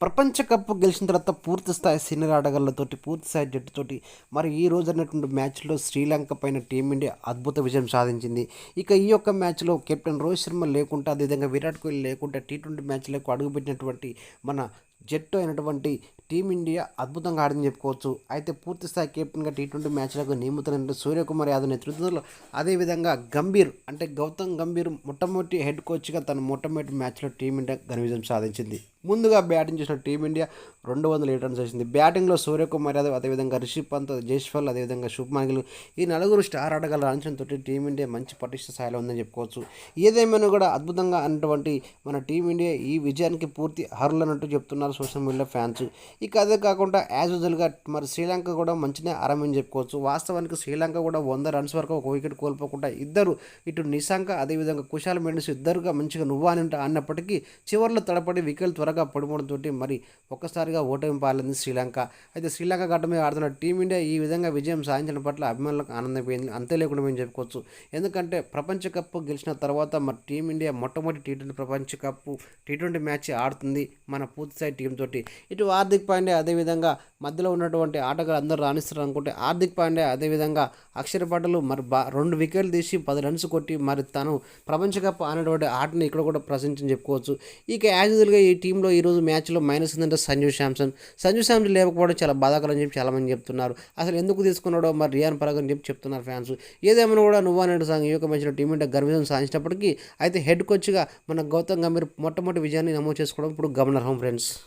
ప్రపంచ కప్ గెలిచిన తర్వాత పూర్తి స్థాయి సీనియర్ ఆటగాళ్ళతోటి పూర్తి స్థాయి జట్టుతోటి మరి ఈ రోజు అన్నటువంటి మ్యాచ్లో శ్రీలంక పైన టీమిండియా అద్భుత విజయం సాధించింది. ఇక ఈ యొక్క మ్యాచ్లో కెప్టెన్ రోహిత్ శర్మ లేకుండా అదేవిధంగా విరాట్ కోహ్లీ లేకుండా టీ ట్వంటీ మ్యాచ్లకు అడుగుపెట్టినటువంటి మన జట్టు అయినటువంటి టీమిండియా అద్భుతంగా ఆడిందని చెప్పుకోవచ్చు. అయితే పూర్తి స్థాయి కెప్టెన్గా టీ ట్వంటీ మ్యాచ్లకు నియమితులైన సూర్యకుమార్ యాదవ్ నేతృత్వంలో అదేవిధంగా గంభీర్ అంటే గౌతమ్ గంభీర్ మొట్టమొదటి హెడ్ కోచ్గా తన మొట్టమొదటి మ్యాచ్లో టీమిండియా ఘన విజయం సాధించింది. ముందుగా బ్యాటింగ్ చేసిన టీమిండియా రెండు వందల ఏడు రన్స్ చేసింది బ్యాటింగ్లో సూర్యకుమార్ యాదవ్ అదేవిధంగా రిషబ్ పంత్ జైస్వాల్ అదేవిధంగా శుభ్మాన్ గిల్ ఈ నలుగురు స్టార్ ఆటగాళ్ళ రాణించడంతో టీమిండియా మంచి పటిష్ట స్థాయిలో ఉందని చెప్పుకోవచ్చు. ఏదేమైనా కూడా అద్భుతంగా అన్నటువంటి మన టీమిండియా ఈ విజయానికి పూర్తి అర్హులన్నట్టు చెప్తున్నారు. Social media fans. ఇక అదే కాకుండా యాజ్ యూజువల్గా మరి శ్రీలంక కూడా మంచిగా ఆరంభం చెప్పుకోవచ్చు. వాస్తవానికి శ్రీలంక కూడా వంద రన్స్ వరకు ఒక వికెట్ కోల్పోకుండా ఇద్దరు ఇటు నిశాంక అదేవిధంగా కుశాల్ మెండిస్ ఇద్దరుగా మంచిగా నువ్వు అని అన్నప్పటికీ చివరిలో తడపడి వికెట్ త్వరగా పడిపోవడంతో మరి ఒక్కసారిగా ఓటమి పాలింది శ్రీలంక. అయితే శ్రీలంక గడ్డ మీద ఆడుతున్న టీమిండియా ఈ విధంగా విజయం సాధించడం పట్ల అభిమానులకు ఆనందమైంది అంతే లేకుండా మేము చెప్పుకోవచ్చు. ఎందుకంటే ప్రపంచ కప్ గెలిచిన తర్వాత మరి టీమిండియా మొట్టమొదటి టీ ట్వంటీ ప్రపంచ కప్ టీ ట్వంటీ మ్యాచ్ ఆడుతుంది. మన పూర్తిస్థాయి టీంతో తోటి ఇటు హార్దిక్ పాండే అదేవిధంగా మధ్యలో ఉన్నటువంటి ఆటగాళ్ళు అందరూ రాణిస్తారు అనుకుంటే హార్దిక్ పాండే అదేవిధంగా అక్షర పాటలు మరి బా రెండు వికెట్లు తీసి పది రన్స్ కొట్టి మరి తను ప్రపంచ కప్ అనేటువంటి ఆటని ఇక్కడ కూడా ప్రశంసని చెప్పుకోవచ్చు. ఇక యాజ్ యూజువల్గా ఈ టీంలో ఈరోజు మ్యాచ్లో మైనస్ ఉందంటే సంజు శాంసన్. సంజు శాంసన్ లేకపోవడం చాలా బాధాకరం అని చెప్పి చాలామంది చెప్తున్నారు. అసలు ఎందుకు తీసుకున్నాడో మరి రియాన్ పరాగ్ అని చెప్పి చెప్తున్నారు ఫ్యాన్స్. ఏదేమైనా కూడా నువ్వు అనేది సాంగ్ ఈ యొక్క మ్యాచ్లో టీం గర్విజం సాధించినప్పటికీ అయితే హెడ్ కోచ్గా మన గౌతమ్ గంభీర్ మొట్టమొదటి విజయాన్ని నమోదు చేసుకోవడం ఇప్పుడు గమనార్హం ఫ్రెండ్స్.